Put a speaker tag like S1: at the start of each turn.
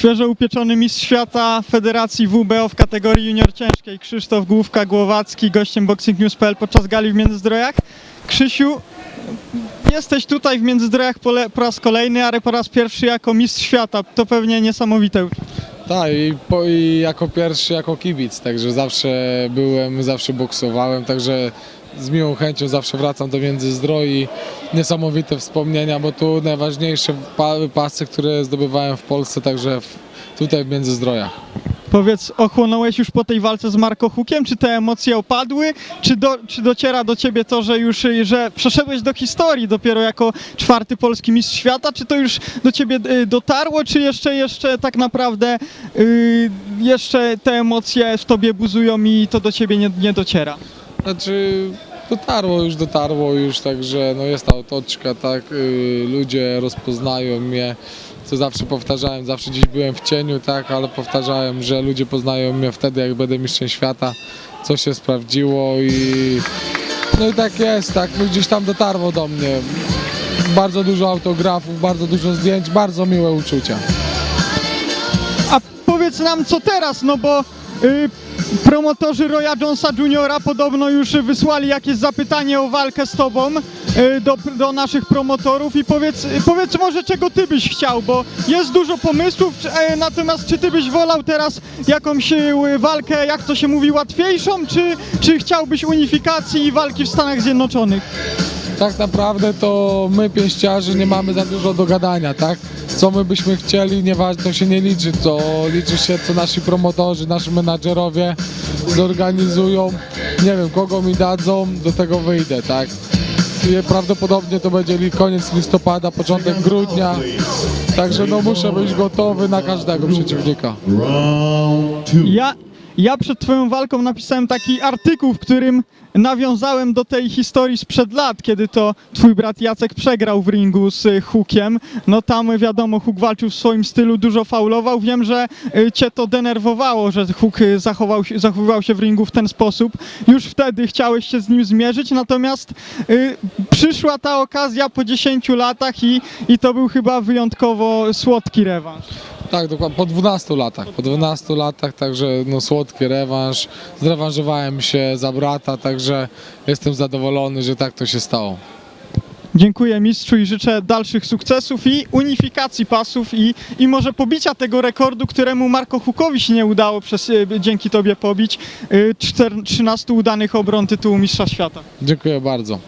S1: Świeżo upieczony mistrz świata Federacji WBO w kategorii junior ciężkiej Krzysztof Główka-Głowacki, gościem BoxingNews.pl podczas gali w Międzyzdrojach. Krzysiu, jesteś tutaj w Międzyzdrojach po, po raz kolejny, ale po raz pierwszy jako mistrz świata. To pewnie niesamowite.
S2: Tak, i, po, i jako pierwszy, jako kibic, także zawsze byłem, zawsze boksowałem, także z miłą chęcią zawsze wracam do Międzyzdroi. Niesamowite wspomnienia, bo tu najważniejsze pa- pasy, które zdobywałem w Polsce, także w, tutaj w Międzyzdrojach.
S1: Powiedz, ochłonąłeś już po tej walce z Marko Hukiem? Czy te emocje opadły? Czy, do, czy dociera do ciebie to, że już że przeszedłeś do historii dopiero jako czwarty polski mistrz świata? Czy to już do ciebie y, dotarło? Czy jeszcze, jeszcze tak naprawdę y, jeszcze te emocje w tobie buzują i to do ciebie nie, nie dociera?
S2: Znaczy dotarło już, dotarło już, także no jest ta otoczka, tak, y, ludzie rozpoznają mnie, co zawsze powtarzałem, zawsze gdzieś byłem w cieniu, tak, ale powtarzałem, że ludzie poznają mnie wtedy, jak będę mistrzem świata, co się sprawdziło i no i tak jest, tak, no gdzieś tam dotarło do mnie. Bardzo dużo autografów, bardzo dużo zdjęć, bardzo miłe uczucia.
S1: A powiedz nam co teraz, no bo promotorzy Roya Jonesa Juniora podobno już wysłali jakieś zapytanie o walkę z tobą y, do, do naszych promotorów i powiedz, powiedz może czego ty byś chciał, bo jest dużo pomysłów, e, natomiast czy ty byś wolał teraz jakąś y, walkę, jak to się mówi, łatwiejszą, czy, czy chciałbyś unifikacji i walki w Stanach Zjednoczonych?
S2: Tak naprawdę to my pięściarzy nie mamy za dużo do gadania, tak? Co my byśmy chcieli, nieważne, to się nie liczy, to liczy się co nasi promotorzy, nasi menadżerowie zorganizują, nie wiem, kogo mi dadzą, do tego wyjdę, tak? I prawdopodobnie to będzie koniec listopada, początek grudnia, także no muszę być gotowy na każdego przeciwnika.
S3: Round two.
S1: Ja, ja przed twoją walką napisałem taki artykuł, w którym nawiązałem do tej historii sprzed lat, kiedy to twój brat Jacek przegrał w ringu z y, Hukiem. No tam y, wiadomo, Huk walczył w swoim stylu, dużo faulował. Wiem, że y, cię to denerwowało, że Huk zachował zachowywał się w ringu w ten sposób. Już wtedy chciałeś się z nim zmierzyć, natomiast y, przyszła ta okazja po 10 latach i, i to był chyba wyjątkowo słodki rewanż.
S2: Tak, dokładnie, po 12 latach, po 12 latach, także no słodki rewanż, zrewanżowałem się za brata, także jestem zadowolony, że tak to się stało.
S1: Dziękuję mistrzu i życzę dalszych sukcesów i unifikacji pasów i, i może pobicia tego rekordu, któremu Marko Hukowi się nie udało przez, y, dzięki tobie pobić, y, czter- 13 udanych obron tytułu mistrza świata.
S2: Dziękuję bardzo.